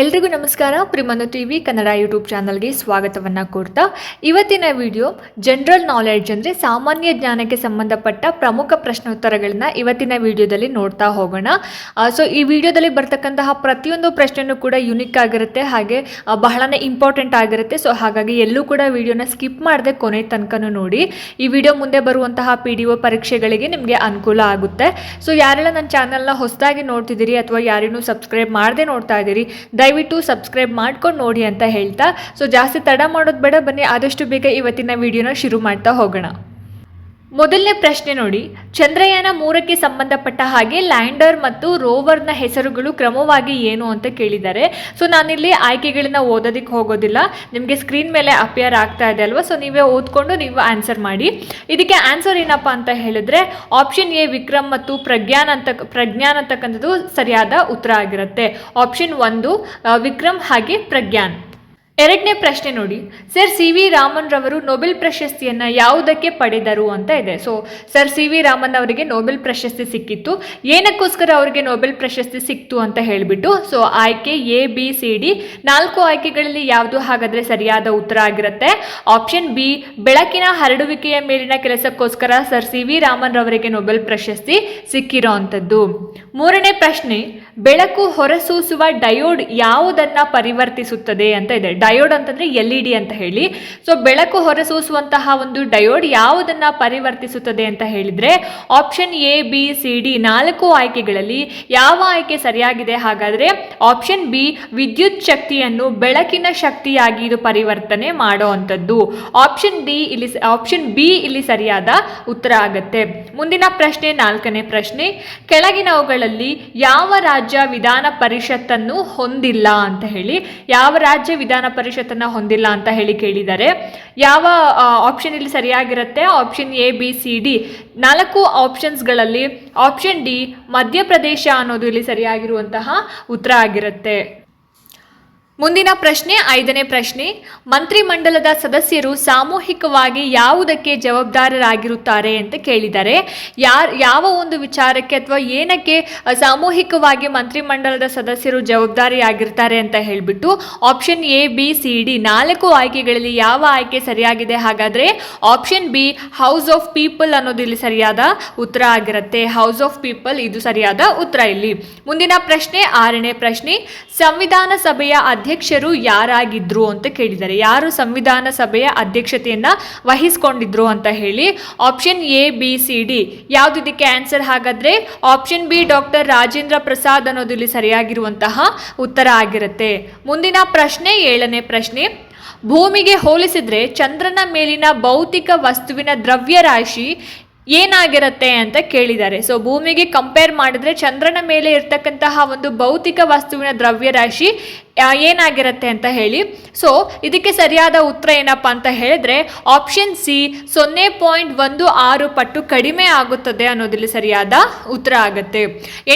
ಎಲ್ರಿಗೂ ನಮಸ್ಕಾರ. ಪ್ರಿಮನು ಟಿ ವಿ ಕನ್ನಡ ಯೂಟ್ಯೂಬ್ ಚಾನಲ್ಗೆ ಸ್ವಾಗತವನ್ನು ಕೊಡ್ತಾ ಇವತ್ತಿನ ವಿಡಿಯೋ ಜನರಲ್ ನಾಲೆಡ್ಜ್ ಅಂದರೆ ಸಾಮಾನ್ಯ ಜ್ಞಾನಕ್ಕೆ ಸಂಬಂಧಪಟ್ಟ ಪ್ರಮುಖ ಪ್ರಶ್ನೋತ್ತರಗಳನ್ನ ಇವತ್ತಿನ ವಿಡಿಯೋದಲ್ಲಿ ನೋಡ್ತಾ ಹೋಗೋಣ. ಸೊ ಈ ವಿಡಿಯೋದಲ್ಲಿ ಬರ್ತಕ್ಕಂತಹ ಪ್ರತಿಯೊಂದು ಪ್ರಶ್ನೆನೂ ಕೂಡ ಯುನಿಕ್ ಆಗಿರುತ್ತೆ, ಹಾಗೆ ಬಹಳನೇ ಇಂಪಾರ್ಟೆಂಟ್ ಆಗಿರುತ್ತೆ. ಸೊ ಹಾಗಾಗಿ ಎಲ್ಲೂ ಕೂಡ ವಿಡಿಯೋನ ಸ್ಕಿಪ್ ಮಾಡದೆ ಕೊನೆ ತನಕನೂ ನೋಡಿ. ಈ ವಿಡಿಯೋ ಮುಂದೆ ಬರುವಂತಹ ಪಿ ಡಿ ಒ ಪರೀಕ್ಷೆಗಳಿಗೆ ನಿಮಗೆ ಅನುಕೂಲ ಆಗುತ್ತೆ. ಸೊ ಯಾರೆಲ್ಲ ನನ್ನ ಚಾನಲ್ನ ಹೊಸದಾಗಿ ನೋಡ್ತಿದ್ದೀರಿ ಅಥವಾ ಯಾರೇನೂ ಸಬ್ಸ್ಕ್ರೈಬ್ ಮಾಡದೆ ನೋಡ್ತಾ ಇದ್ದೀರಿ ದಯವಿಟ್ಟು ಸಬ್ಸ್ಕ್ರೈಬ್ ಮಾಡ್ಕೊಂಡು ನೋಡಿ ಅಂತ ಹೇಳ್ತಾ. ಸೊ ಜಾಸ್ತಿ ತಡ ಮಾಡೋದು ಬೇಡ, ಬನ್ನಿ ಆದಷ್ಟು ಬೇಗ ಇವತ್ತಿನ ವಿಡಿಯೋನ ಶುರು ಮಾಡ್ತಾ ಹೋಗೋಣ. ಮೊದಲನೇ ಪ್ರಶ್ನೆ ನೋಡಿ. ಚಂದ್ರಯಾನ ಮೂರಕ್ಕೆ ಸಂಬಂಧಪಟ್ಟ ಹಾಗೆ ಲ್ಯಾಂಡರ್ ಮತ್ತು ರೋವರ್ನ ಹೆಸರುಗಳು ಕ್ರಮವಾಗಿ ಏನು ಅಂತ ಕೇಳಿದ್ದಾರೆ ಸೊ, ನಾನಿಲ್ಲಿ ಆಯ್ಕೆಗಳನ್ನ ಓದೋದಕ್ಕೆ ಹೋಗೋದಿಲ್ಲ. ನಿಮಗೆ ಸ್ಕ್ರೀನ್ ಮೇಲೆ ಅಪಿಯರ್ ಆಗ್ತಾ ಇದೆ ಅಲ್ವಾ? ಸೊ, ನೀವೇ ಓದ್ಕೊಂಡು ನೀವು ಆನ್ಸರ್ ಮಾಡಿ. ಇದಕ್ಕೆ ಆನ್ಸರ್ ಏನಪ್ಪ ಅಂತ ಹೇಳಿದ್ರೆ, ಆಪ್ಷನ್ ಎ ವಿಕ್ರಮ್ ಮತ್ತು ಪ್ರಜ್ಞಾನ್ ಅಂತ, ಪ್ರಜ್ಞಾನ್ ಅಂತಕ್ಕಂಥದ್ದು ಸರಿಯಾದ ಉತ್ತರ ಆಗಿರುತ್ತೆ. ಆಪ್ಷನ್ ಒಂದು ವಿಕ್ರಮ್ ಹಾಗೆ ಪ್ರಜ್ಞಾನ್. ಎರಡನೇ ಪ್ರಶ್ನೆ ನೋಡಿ. ಸರ್, ಸಿ ವಿ ರಾಮನ್ ರವರು ನೊಬೆಲ್ ಪ್ರಶಸ್ತಿಯನ್ನ ಯಾವುದಕ್ಕೆ ಪಡೆದರು ಅಂತ ಇದೆ. So sir, C V Raman ಅವರಿಗೆ ನೊಬೆಲ್ ಪ್ರಶಸ್ತಿ ಸಿಕ್ಕಿತ್ತು. ಏನಕ್ಕೋಸ್ಕರ ಅವರಿಗೆ ನೊಬೆಲ್ ಪ್ರಶಸ್ತಿ ಸಿಕ್ತು ಅಂತ ಹೇಳಿಬಿಟ್ಟು ಸೊ ಆಯ್ಕೆ ಎ, ಬಿ, ಸಿ, ಡಿ ನಾಲ್ಕು ಆಯ್ಕೆಗಳಲ್ಲಿ ಯಾವುದು ಹಾಗಾದ್ರೆ ಸರಿಯಾದ ಉತ್ತರ ಆಗಿರುತ್ತೆ? ಆಪ್ಷನ್ ಬಿ, ಬೆಳಕಿನ ಹರಡುವಿಕೆಯ ಮೇಲಿನ ಕೆಲಸಕ್ಕೋಸ್ಕರ ಸರ್, ಸಿ ವಿ ರಾಮನ್ ರವರಿಗೆ ನೊಬೆಲ್ ಪ್ರಶಸ್ತಿ ಸಿಕ್ಕಿರೋ ಅಂಥದ್ದು. ಮೂರನೇ ಪ್ರಶ್ನೆ, ಬೆಳಕು ಹೊರಸೂಸುವ ಡಯೋಡ್ ಯಾವುದನ್ನ ಪರಿವರ್ತಿಸುತ್ತದೆ ಅಂತ ಇದೆ. ಡಯೋಡ್ ಅಂತಂದ್ರೆ ಎಲ್ ಇ ಡಿ ಅಂತ ಹೇಳಿ. ಸೊ ಬೆಳಕು ಹೊರಸೂಸುವಂತಹ ಒಂದು ಡಯೋಡ್ ಯಾವುದನ್ನ ಪರಿವರ್ತಿಸುತ್ತದೆ ಅಂತ ಹೇಳಿದ್ರೆ option A B C D ನಾಲ್ಕು ಆಯ್ಕೆಗಳಲ್ಲಿ ಯಾವ ಆಯ್ಕೆ ಸರಿಯಾಗಿದೆ? ಹಾಗಾದ್ರೆ ಆಪ್ಷನ್ ಬಿ ವಿದ್ಯುತ್ ಶಕ್ತಿಯನ್ನು ಬೆಳಕಿನ ಶಕ್ತಿಯಾಗಿ ಇದು ಪರಿವರ್ತನೆ ಮಾಡೋ ಅಂಥದ್ದು. ಆಪ್ಷನ್ ಡಿ ಇಲ್ಲಿ ಆಪ್ಷನ್ ಬಿ ಇಲ್ಲಿ ಸರಿಯಾದ ಉತ್ತರ ಆಗುತ್ತೆ. ಮುಂದಿನ ಪ್ರಶ್ನೆ, ನಾಲ್ಕನೇ ಪ್ರಶ್ನೆ. ಕೆಳಗಿನವುಗಳಲ್ಲಿ ಯಾವ ರಾಜ್ಯ ವಿಧಾನ ಪರಿಷತ್ತನ್ನು ಹೊಂದಿಲ್ಲ ಅಂತ ಹೇಳಿ. ಯಾವ ರಾಜ್ಯ ವಿಧಾನ ಪರಿಷತ್ತನ್ನು ಹೊಂದಿಲ್ಲ ಅಂತ ಹೇಳಿ ಕೇಳಿದ್ದಾರೆ. ಯಾವ ಆಪ್ಷನ್ ಇಲ್ಲಿ ಸರಿಯಾಗಿರುತ್ತೆ? Option A B C D ನಾಲ್ಕು ಆಪ್ಷನ್ಸ್ಗಳಲ್ಲಿ ಆಪ್ಷನ್ ಡಿ ಮಧ್ಯಪ್ರದೇಶ ಅನ್ನೋದು ಇಲ್ಲಿ ಸರಿಯಾಗಿರುವಂತಹ ಉತ್ತರ ಆಗಿರುತ್ತೆ. ಮುಂದಿನ ಪ್ರಶ್ನೆ, ಐದನೇ ಪ್ರಶ್ನೆ. ಮಂತ್ರಿಮಂಡಲದ ಸದಸ್ಯರು ಸಾಮೂಹಿಕವಾಗಿ ಯಾವುದಕ್ಕೆ ಜವಾಬ್ದಾರರಾಗಿರುತ್ತಾರೆ ಅಂತ ಕೇಳಿದ್ದಾರೆ ಯಾರ್, ಯಾವ ಒಂದು ವಿಚಾರಕ್ಕೆ ಅಥವಾ ಏನಕ್ಕೆ ಸಾಮೂಹಿಕವಾಗಿ ಮಂತ್ರಿಮಂಡಲದ ಸದಸ್ಯರು ಜವಾಬ್ದಾರಿಯಾಗಿರ್ತಾರೆ ಅಂತ ಹೇಳಿಬಿಟ್ಟು option A, B, C, D ನಾಲ್ಕು ಆಯ್ಕೆಗಳಲ್ಲಿ ಯಾವ ಆಯ್ಕೆ ಸರಿಯಾಗಿದೆ? ಹಾಗಾದರೆ option B, house of people ಅನ್ನೋದು ಇಲ್ಲಿ ಸರಿಯಾದ ಉತ್ತರ ಆಗಿರುತ್ತೆ. ಹೌಸ್ ಆಫ್ ಪೀಪಲ್, ಇದು ಸರಿಯಾದ ಉತ್ತರ ಇಲ್ಲಿ. ಮುಂದಿನ ಪ್ರಶ್ನೆ, ಆರನೇ ಪ್ರಶ್ನೆ. ಸಂವಿಧಾನ ಸಭೆಯ ಅಧ್ಯಕ್ಷರು ಯಾರಾಗಿದ್ರು ಅಂತ ಕೇಳಿದ್ದಾರೆ. ಯಾರು ಸಂವಿಧಾನ ಸಭೆಯ ಅಧ್ಯಕ್ಷತೆಯನ್ನ ವಹಿಸ್ಕೊಂಡಿದ್ರು ಅಂತ ಹೇಳಿ option A B C D ಯಾವ್ದು ಇದಕ್ಕೆ ಆನ್ಸರ್ ಹಾಗಾದ್ರೆ option B doctor Rajendra Prasad ಅನ್ನೋದು ಇಲ್ಲಿ ಸರಿಯಾಗಿರುವಂತಹ ಉತ್ತರ ಆಗಿರುತ್ತೆ. ಮುಂದಿನ ಪ್ರಶ್ನೆ, ಏಳನೇ ಪ್ರಶ್ನೆ. ಭೂಮಿಗೆ ಹೋಲಿಸಿದರೆ ಚಂದ್ರನ ಮೇಲಿನ ಭೌತಿಕ ವಸ್ತುವಿನ ದ್ರವ್ಯರಾಶಿ ಏನಾಗಿರುತ್ತೆ ಅಂತ ಕೇಳಿದ್ದಾರೆ. ಸೊ ಭೂಮಿಗೆ ಕಂಪೇರ್ ಮಾಡಿದ್ರೆ ಚಂದ್ರನ ಮೇಲೆ ಇರ್ತಕ್ಕಂತಹ ಒಂದು ಭೌತಿಕ ವಸ್ತುವಿನ ದ್ರವ್ಯರಾಶಿ ಏನಾಗಿರುತ್ತೆ ಅಂತ ಹೇಳಿ. ಸೊ ಇದಕ್ಕೆ ಸರಿಯಾದ ಉತ್ತರ ಏನಪ್ಪ ಅಂತ ಹೇಳಿದ್ರೆ ಆಪ್ಷನ್ ಸಿ ಸೊನ್ನೆ ಪಾಯಿಂಟ್ ಒಂದು ಆರು ಪಟ್ಟು ಕಡಿಮೆ ಆಗುತ್ತದೆ ಅನ್ನೋದಿಲ್ಲಿ ಸರಿಯಾದ ಉತ್ತರ ಆಗುತ್ತೆ.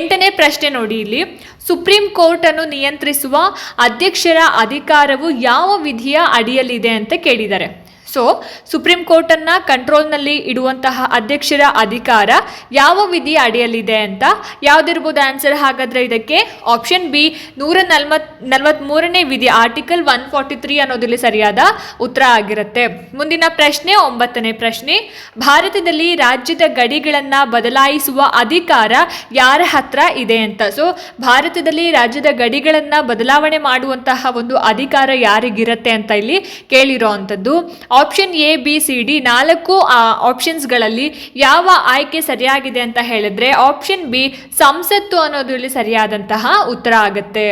ಎಂಟನೇ ಪ್ರಶ್ನೆ ನೋಡಿ ಇಲ್ಲಿ. ಸುಪ್ರೀಂ ಕೋರ್ಟ್ ಅನ್ನು ನಿಯಂತ್ರಿಸುವ ಅಧ್ಯಕ್ಷರ ಅಧಿಕಾರವು ಯಾವ ವಿಧಿಯ ಅಡಿಯಲ್ಲಿದೆ ಅಂತ ಕೇಳಿದ್ದಾರೆ. ಸೊ ಸುಪ್ರೀಂ ಕೋರ್ಟನ್ನು ಕಂಟ್ರೋಲ್ನಲ್ಲಿ ಇಡುವಂತಹ ಅಧ್ಯಕ್ಷರ ಅಧಿಕಾರ ಯಾವ ವಿಧಿ ಅಡಿಯಲ್ಲಿದೆ ಅಂತ ಯಾವುದಿರ್ಬೋದು ಆನ್ಸರ್ ಹಾಗಾದ್ರೆ ಇದಕ್ಕೆ ಆಪ್ಷನ್ ಬಿ ನೂರ ನಲ್ವತ್ ನಲ್ವತ್ಮೂರನೇ ವಿಧಿ ಆರ್ಟಿಕಲ್ ಒನ್ ಫಾರ್ಟಿ ತ್ರೀ ಸರಿಯಾದ ಉತ್ತರ ಆಗಿರುತ್ತೆ. ಮುಂದಿನ ಪ್ರಶ್ನೆ, ಒಂಬತ್ತನೇ ಪ್ರಶ್ನೆ. ಭಾರತದಲ್ಲಿ ರಾಜ್ಯದ ಗಡಿಗಳನ್ನು ಬದಲಾಯಿಸುವ ಅಧಿಕಾರ ಯಾರ ಹತ್ರ ಇದೆ ಅಂತ? ಸೊ ಭಾರತದಲ್ಲಿ ರಾಜ್ಯದ ಗಡಿಗಳನ್ನು ಬದಲಾವಣೆ ಮಾಡುವಂತಹ ಒಂದು ಅಧಿಕಾರ ಯಾರಿಗಿರುತ್ತೆ ಅಂತ ಇಲ್ಲಿ ಕೇಳಿರೋ ಅಂಥದ್ದು. Option A, B, C, D ನಾಲ್ಕು ಆಪ್ಷನ್ಸ್ಗಳಲ್ಲಿ ಯಾವ ಆಯ್ಕೆ ಸರಿಯಾಗಿದೆ ಅಂತ ಹೇಳಿದ್ರೆ ಆಪ್ಷನ್ ಬಿ, ಸಂಸತ್ತು ಅನ್ನೋದು ಇಲ್ಲಿ ಸರಿಯಾದಂತಹ ಉತ್ತರ ಆಗುತ್ತೆ.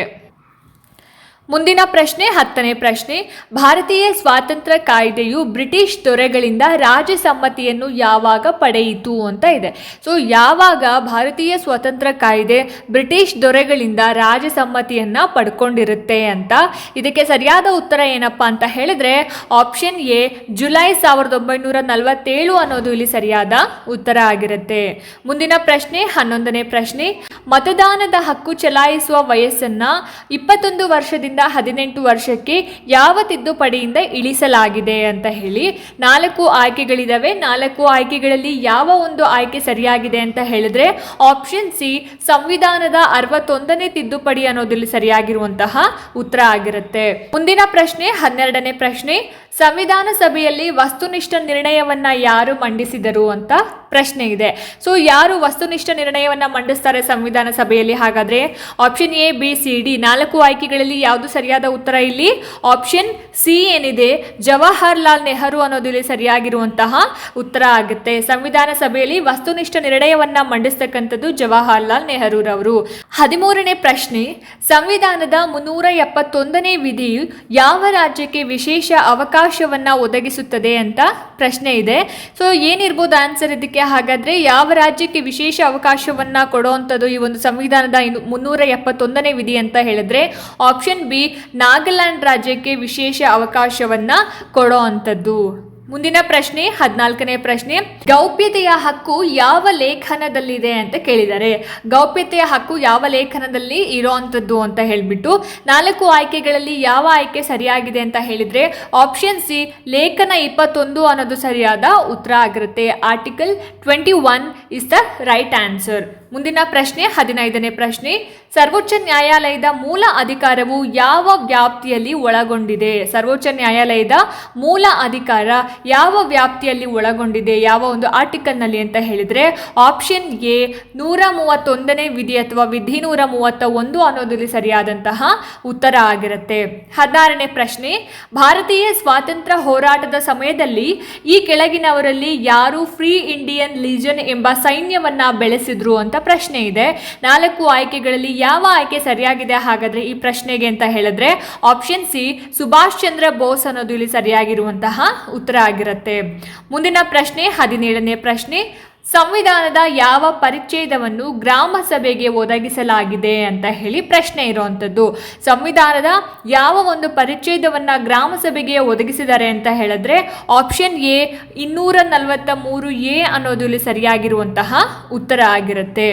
ಮುಂದಿನ ಪ್ರಶ್ನೆ, ಹತ್ತನೇ ಪ್ರಶ್ನೆ. ಭಾರತೀಯ ಸ್ವಾತಂತ್ರ್ಯ ಕಾಯ್ದೆಯು ಬ್ರಿಟಿಷ್ ದೊರೆಗಳಿಂದ ರಾಜಸಮ್ಮತಿಯನ್ನು ಯಾವಾಗ ಪಡೆಯಿತು ಅಂತ ಇದೆ. ಸೊ ಯಾವಾಗ ಭಾರತೀಯ ಸ್ವಾತಂತ್ರ್ಯ ಕಾಯ್ದೆ ಬ್ರಿಟಿಷ್ ದೊರೆಗಳಿಂದ ರಾಜಸಮ್ಮತಿಯನ್ನು ಪಡ್ಕೊಂಡಿರುತ್ತೆ ಅಂತ? ಇದಕ್ಕೆ ಸರಿಯಾದ ಉತ್ತರ ಏನಪ್ಪ ಅಂತ ಹೇಳಿದ್ರೆ ಆಪ್ಷನ್ ಎ ಜುಲೈ ಸಾವಿರದ ಒಂಬೈನೂರ ನಲವತ್ತೇಳು ಅನ್ನೋದು ಇಲ್ಲಿ ಸರಿಯಾದ ಉತ್ತರ ಆಗಿರುತ್ತೆ. ಮುಂದಿನ ಪ್ರಶ್ನೆ, ಹನ್ನೊಂದನೇ ಪ್ರಶ್ನೆ. ಮತದಾನದ ಹಕ್ಕು ಚಲಾಯಿಸುವ ವಯಸ್ಸನ್ನ ಇಪ್ಪತ್ತೊಂದು ವರ್ಷದಿಂದ ವರ್ಷದಿಂದ ಹದಿನೆಂಟು ವರ್ಷಕ್ಕೆ ಯಾವ ತಿದ್ದುಪಡಿಯಿಂದ ಇಳಿಸಲಾಗಿದೆ ಅಂತ ಹೇಳಿ ನಾಲ್ಕು ಆಯ್ಕೆಗಳಿದ್ದಾವೆ ನಾಲ್ಕು ಆಯ್ಕೆಗಳಲ್ಲಿ ಯಾವ ಒಂದು ಆಯ್ಕೆ ಸರಿಯಾಗಿದೆ ಅಂತ ಹೇಳಿದ್ರೆ ಆಪ್ಷನ್ ಸಿ ಸಂವಿಧಾನದ ಅರವತ್ತೊಂದನೇ ತಿದ್ದುಪಡಿ ಅನ್ನೋದಿಲ್ಲಿ ಸರಿಯಾಗಿರುವಂತಹ ಉತ್ತರ ಆಗಿರುತ್ತೆ. ಮುಂದಿನ ಪ್ರಶ್ನೆ, ಹನ್ನೆರಡನೇ ಪ್ರಶ್ನೆ ಸಂವಿಧಾನ ಸಭೆಯಲ್ಲಿ ವಸ್ತುನಿಷ್ಠ ನಿರ್ಣಯವನ್ನ ಯಾರು ಮಂಡಿಸಿದರು ಅಂತ ಪ್ರಶ್ನೆ ಇದೆ. ಸೊ ಯಾರು ವಸ್ತುನಿಷ್ಠ ನಿರ್ಣಯವನ್ನ ಮಂಡಿಸ್ತಾರೆ ಸಂವಿಧಾನ ಸಭೆಯಲ್ಲಿ? ಹಾಗಾದ್ರೆ option A B C D ನಾಲ್ಕು ಆಯ್ಕೆಗಳಲ್ಲಿ ಯಾವುದು ಸರಿಯಾದ ಉತ್ತರ ಇಲ್ಲಿ? ಆಪ್ಷನ್ ಸಿ ಏನಿದೆ? ಜವಾಹರ್ಲಾಲ್ ನೆಹರು ಅನ್ನೋದು ಇಲ್ಲಿ ಸರಿಯಾಗಿರುವಂತಹ ಉತ್ತರ ಆಗುತ್ತೆ. ಸಂವಿಧಾನ ಸಭೆಯಲ್ಲಿ ವಸ್ತುನಿಷ್ಠ ನಿರ್ಣಯವನ್ನ ಮಂಡಿಸ್ತಕ್ಕಂಥದ್ದು ಜವಾಹರ್ಲಾಲ್ ನೆಹರೂರವರು. ಹದಿಮೂರನೇ ಪ್ರಶ್ನೆ, ಸಂವಿಧಾನದ ಮುನ್ನೂರ ಎಪ್ಪತ್ತೊಂದನೇ ವಿಧಿ ಯಾವ ರಾಜ್ಯಕ್ಕೆ ವಿಶೇಷ ಅವಕಾಶವನ್ನು ಒದಗಿಸುತ್ತದೆ ಅಂತ ಪ್ರಶ್ನೆ ಇದೆ. ಸೊ ಏನಿರ್ಬೋದು ಆನ್ಸರ್ ಇದಕ್ಕೆ? ಹಾಗಾದರೆ ಯಾವ ರಾಜ್ಯಕ್ಕೆ ವಿಶೇಷ ಅವಕಾಶವನ್ನು ಕೊಡುವಂಥದ್ದು ಈ ಒಂದು ಸಂವಿಧಾನದ ಮುನ್ನೂರ ಎಪ್ಪತ್ತೊಂದನೇ ವಿಧಿ ಅಂತ ಹೇಳಿದ್ರೆ ಆಪ್ಷನ್ ಬಿ ನಾಗಾಲ್ಯಾಂಡ್ ರಾಜ್ಯಕ್ಕೆ ವಿಶೇಷ ಅವಕಾಶವನ್ನು ಕೊಡೋ ಅಂಥದ್ದು ಮುಂದಿನ ಪ್ರಶ್ನೆ, ಹದಿನಾಲ್ಕನೇ ಪ್ರಶ್ನೆ. ಗೌಪ್ಯತೆಯ ಹಕ್ಕು ಯಾವ ಲೇಖನದಲ್ಲಿದೆ ಅಂತ ಕೇಳಿದ್ದಾರೆ ಗೌಪ್ಯತೆಯ ಹಕ್ಕು ಯಾವ ಲೇಖನದಲ್ಲಿ ಇರೋವಂಥದ್ದು ಅಂತ ಹೇಳಿಬಿಟ್ಟು, ನಾಲ್ಕು ಆಯ್ಕೆಗಳಲ್ಲಿ ಯಾವ ಆಯ್ಕೆ ಸರಿಯಾಗಿದೆ ಅಂತ ಹೇಳಿದ್ರೆ ಆಪ್ಷನ್ ಸಿ ಲೇಖನ ಇಪ್ಪತ್ತೊಂದು ಅನ್ನೋದು ಸರಿಯಾದ ಉತ್ತರ ಆಗಿರುತ್ತೆ. Article twenty one is the right answer ಮುಂದಿನ ಪ್ರಶ್ನೆ, ಹದಿನೈದನೇ ಪ್ರಶ್ನೆ. ಸರ್ವೋಚ್ಚ ನ್ಯಾಯಾಲಯದ ಮೂಲ ಅಧಿಕಾರವು ಯಾವ ವ್ಯಾಪ್ತಿಯಲ್ಲಿ ಒಳಗೊಂಡಿದೆ? ಸರ್ವೋಚ್ಚ ನ್ಯಾಯಾಲಯದ ಮೂಲ ಅಧಿಕಾರ ಯಾವ ವ್ಯಾಪ್ತಿಯಲ್ಲಿ ಒಳಗೊಂಡಿದೆ? ಯಾವ ಒಂದು ಆರ್ಟಿಕಲ್ನಲ್ಲಿ ಅಂತ ಹೇಳಿದರೆ, ಆಪ್ಷನ್ ಎ, ನೂರ ಮೂವತ್ತೊಂದನೇ ವಿಧಿ ಅಥವಾ ವಿಧಿ ನೂರ ಮೂವತ್ತ ಒಂದು ಅನ್ನೋದಲ್ಲಿ ಸರಿಯಾದಂತಹ ಉತ್ತರ ಆಗಿರುತ್ತೆ. ಹದಿನಾರನೇ ಪ್ರಶ್ನೆ, ಭಾರತೀಯ ಸ್ವಾತಂತ್ರ್ಯ ಹೋರಾಟದ ಸಮಯದಲ್ಲಿ ಈ ಕೆಳಗಿನವರಲ್ಲಿ ಯಾರು ಫ್ರೀ ಇಂಡಿಯನ್ ಲೀಜನ್ ಎಂಬ ಸೈನ್ಯವನ್ನ ಬೆಳೆಸಿದ್ರು ಅಂತ ಪ್ರಶ್ನೆ ಇದೆ. ನಾಲ್ಕು ಆಯ್ಕೆಗಳಲ್ಲಿ ಯಾವ ಆಯ್ಕೆ ಸರಿಯಾಗಿದೆ ಹಾಗಾದ್ರೆ ಈ ಪ್ರಶ್ನೆಗೆ ಅಂತ ಹೇಳಿದ್ರೆ ಆಪ್ಷನ್ ಸಿ ಸುಭಾಷ್ ಚಂದ್ರ ಬೋಸ್ ಅನ್ನೋದು ಇಲ್ಲಿ ಸರಿಯಾಗಿರುವಂತಹ ಉತ್ತರ ಆಗಿರುತ್ತೆ. ಮುಂದಿನ ಪ್ರಶ್ನೆ, ಹದಿನೇಳನೇ ಪ್ರಶ್ನೆ ಸಂವಿಧಾನದ ಯಾವ ಪರಿಚ್ಛೇದವನ್ನು ಗ್ರಾಮ ಸಭೆಗೆ ಒದಗಿಸಲಾಗಿದೆ ಅಂತ ಹೇಳಿ ಪ್ರಶ್ನೆ ಇರುವಂಥದ್ದು. ಸಂವಿಧಾನದ ಯಾವ ಒಂದು ಪರಿಚ್ಛೇದವನ್ನು ಗ್ರಾಮ ಸಭೆಗೆ ಒದಗಿಸಿದ್ದಾರೆ ಅಂತ ಹೇಳಿದ್ರೆ ಆಪ್ಷನ್ ಎ ಇನ್ನೂರ ನಲವತ್ತ ಮೂರು ಎ ಅನ್ನೋದು ಇಲ್ಲಿ ಸರಿಯಾಗಿರುವಂತಹ ಉತ್ತರ ಆಗಿರುತ್ತೆ.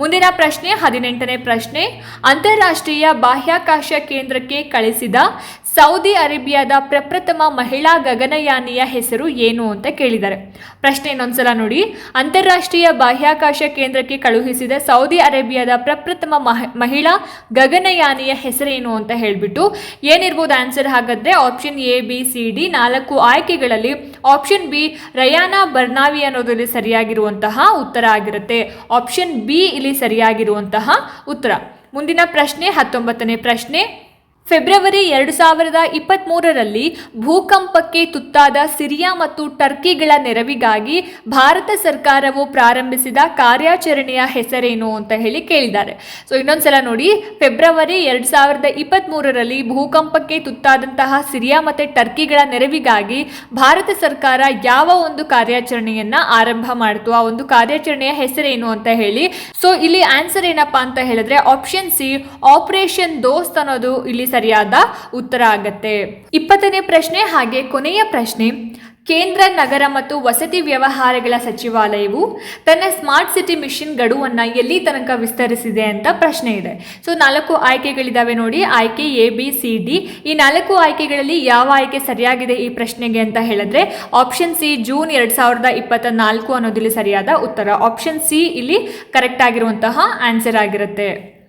ಮುಂದಿನ ಪ್ರಶ್ನೆ, ಹದಿನೆಂಟನೇ ಪ್ರಶ್ನೆ. ಅಂತಾರಾಷ್ಟ್ರೀಯ ಬಾಹ್ಯಾಕಾಶ ಕೇಂದ್ರಕ್ಕೆ ಕಳಿಸಿದ ಸೌದಿ ಅರೇಬಿಯಾದ ಪ್ರಪ್ರಥಮ ಮಹಿಳಾ ಗಗನಯಾನಿಯ ಹೆಸರು ಏನು ಅಂತ ಕೇಳಿದ್ದಾರೆ. ಪ್ರಶ್ನೆ ಇನ್ನೊಂದ್ಸಲ ನೋಡಿ. ಅಂತಾರಾಷ್ಟ್ರೀಯ ಬಾಹ್ಯಾಕಾಶ ಕೇಂದ್ರಕ್ಕೆ ಕಳುಹಿಸಿದ ಸೌದಿ ಅರೇಬಿಯಾದ ಪ್ರಪ್ರಥಮ ಮಹ- ಮಹಿಳಾ ಗಗನಯಾನಿಯ ಹೆಸರೇನು ಅಂತ ಹೇಳಿಬಿಟ್ಟು ಏನಿರ್ಬೋದು ಆನ್ಸರ್ ಹಾಗಾದ್ರೆ option A, B, C, D ನಾಲ್ಕು ಆಯ್ಕೆಗಳಲ್ಲಿ ಆಪ್ಷನ್ ಬಿ ರಯಾನಾ ಬರ್ನಾವಿ ಅನ್ನೋದರಲ್ಲಿ ಸರಿಯಾಗಿರುವಂತಹ ಉತ್ತರ ಆಗಿರುತ್ತೆ. ಆಪ್ಷನ್ ಬಿ ಇಲ್ಲಿ ಸರಿಯಾಗಿರುವಂತಹ ಉತ್ತರ. ಮುಂದಿನ ಪ್ರಶ್ನೆ ಹತ್ತೊಂಬತ್ತನೇ ಪ್ರಶ್ನೆ. ಫೆಬ್ರವರಿ ಎರಡು ಸಾವಿರದ ಇಪ್ಪತ್ತ್ಮೂರರಲ್ಲಿ ಭೂಕಂಪಕ್ಕೆ ತುತ್ತಾದ ಸಿರಿಯಾ ಮತ್ತು ಟರ್ಕಿಗಳ ನೆರವಿಗಾಗಿ ಭಾರತ ಸರ್ಕಾರವು ಪ್ರಾರಂಭಿಸಿದ ಕಾರ್ಯಾಚರಣೆಯ ಹೆಸರೇನು ಅಂತ ಹೇಳಿ ಕೇಳಿದ್ದಾರೆ. ಸೊ ಇನ್ನೊಂದ್ಸಲ ನೋಡಿ, ಫೆಬ್ರವರಿ ಎರಡು ಸಾವಿರದ ಇಪ್ಪತ್ತ್ಮೂರರಲ್ಲಿ ಭೂಕಂಪಕ್ಕೆ ತುತ್ತಾದಂತಹ ಸಿರಿಯಾ ಮತ್ತು ಟರ್ಕಿಗಳ ನೆರವಿಗಾಗಿ ಭಾರತ ಸರ್ಕಾರ ಯಾವ ಒಂದು ಕಾರ್ಯಾಚರಣೆಯನ್ನ ಆರಂಭ ಮಾಡಿತು, ಆ ಒಂದು ಕಾರ್ಯಾಚರಣೆಯ ಹೆಸರೇನು ಅಂತ ಹೇಳಿ. ಸೊ ಇಲ್ಲಿ ಆನ್ಸರ್ ಏನಪ್ಪಾ ಅಂತ ಹೇಳಿದ್ರೆ ಆಪ್ಷನ್ ಸಿ ಆಪರೇಷನ್ ದೋಸ್ತ್ ಅನ್ನೋದು ಇಲ್ಲಿ ಸರಿಯಾದ ಉತ್ತರ ಆಗತ್ತೆ. ಇಪ್ಪತ್ತನೇ ಪ್ರಶ್ನೆ ಹಾಗೆ ಕೊನೆಯ ಪ್ರಶ್ನೆ, ಕೇಂದ್ರ, ನಗರ ಮತ್ತು ವಸತಿ ವ್ಯವಹಾರಗಳ ಸಚಿವಾಲಯವು ತನ್ನ ಸ್ಮಾರ್ಟ್ ಸಿಟಿ ಮಿಷನ್ ಗಡುವನ್ನು ಎಲ್ಲಿ ತನಕ ವಿಸ್ತರಿಸಿದೆ ಅಂತ ಪ್ರಶ್ನೆ ಇದೆ. ಸೊ, ನಾಲ್ಕು ಆಯ್ಕೆಗಳಿದ್ದಾವೆ ನೋಡಿ. ಆಯ್ಕೆ ಎ, ಬಿ, ಸಿ, ಡಿ. ಈ ನಾಲ್ಕು ಆಯ್ಕೆಗಳಲ್ಲಿ ಯಾವ ಆಯ್ಕೆ ಸರಿಯಾಗಿದೆ ಈ ಪ್ರಶ್ನೆಗೆ ಅಂತ ಹೇಳಿದ್ರೆ, ಆಪ್ಷನ್ ಸಿ ಜೂನ್ ಎರಡು ಸಾವಿರದ ಇಪ್ಪತ್ತ ನಾಲ್ಕು ಅನ್ನೋದಿಲ್ಲಿ ಸರಿಯಾದ ಉತ್ತರ. ಆಪ್ಷನ್ ಸಿ ಇಲ್ಲಿ ಕರೆಕ್ಟ್ ಆಗಿರುವಂತಹ ಆನ್ಸರ್ ಆಗಿರುತ್ತೆ.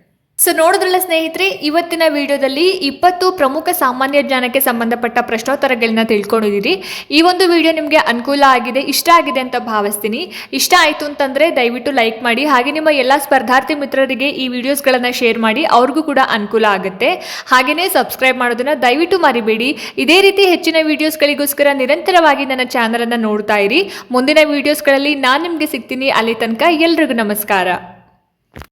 ಸೊ ನೋಡಿದ್ರಲ್ಲ ಸ್ನೇಹಿತರೆ, ಇವತ್ತಿನ ವಿಡಿಯೋದಲ್ಲಿ ಇಪ್ಪತ್ತು ಪ್ರಮುಖ ಸಾಮಾನ್ಯ ಜ್ಞಾನಕ್ಕೆ ಸಂಬಂಧಪಟ್ಟ ಪ್ರಶ್ನೋತ್ತರಗಳನ್ನ ತಿಳ್ಕೊಂಡಿದ್ದೀರಿ ಈ ಒಂದು ವಿಡಿಯೋ ನಿಮಗೆ ಅನುಕೂಲ ಆಗಿದೆ, ಇಷ್ಟ ಆಗಿದೆ ಅಂತ ಭಾವಿಸ್ತೀನಿ. ಇಷ್ಟ ಆಯಿತು ಅಂತಂದರೆ ದಯವಿಟ್ಟು ಲೈಕ್ ಮಾಡಿ, ಹಾಗೆ ನಿಮ್ಮ ಎಲ್ಲ ಸ್ಪರ್ಧಾರ್ಥಿ ಮಿತ್ರರಿಗೆ ಈ ವಿಡಿಯೋಸ್ಗಳನ್ನು ಶೇರ್ ಮಾಡಿ, ಅವ್ರಿಗೂ ಕೂಡ ಅನುಕೂಲ ಆಗುತ್ತೆ. ಹಾಗೆಯೇ ಸಬ್ಸ್ಕ್ರೈಬ್ ಮಾಡೋದನ್ನು ದಯವಿಟ್ಟು ಮರಿಬೇಡಿ. ಇದೇ ರೀತಿ ಹೆಚ್ಚಿನ ವಿಡಿಯೋಸ್ಗಳಿಗೋಸ್ಕರ ನಿರಂತರವಾಗಿ ನನ್ನ ಚಾನಲನ್ನು ನೋಡ್ತಾ ಇರಿ. ಮುಂದಿನ ವಿಡಿಯೋಸ್ಗಳಲ್ಲಿ ನಾನು ನಿಮಗೆ ಸಿಗ್ತೀನಿ. ಅಲ್ಲಿ ತನಕ ಎಲ್ರಿಗೂ ನಮಸ್ಕಾರ.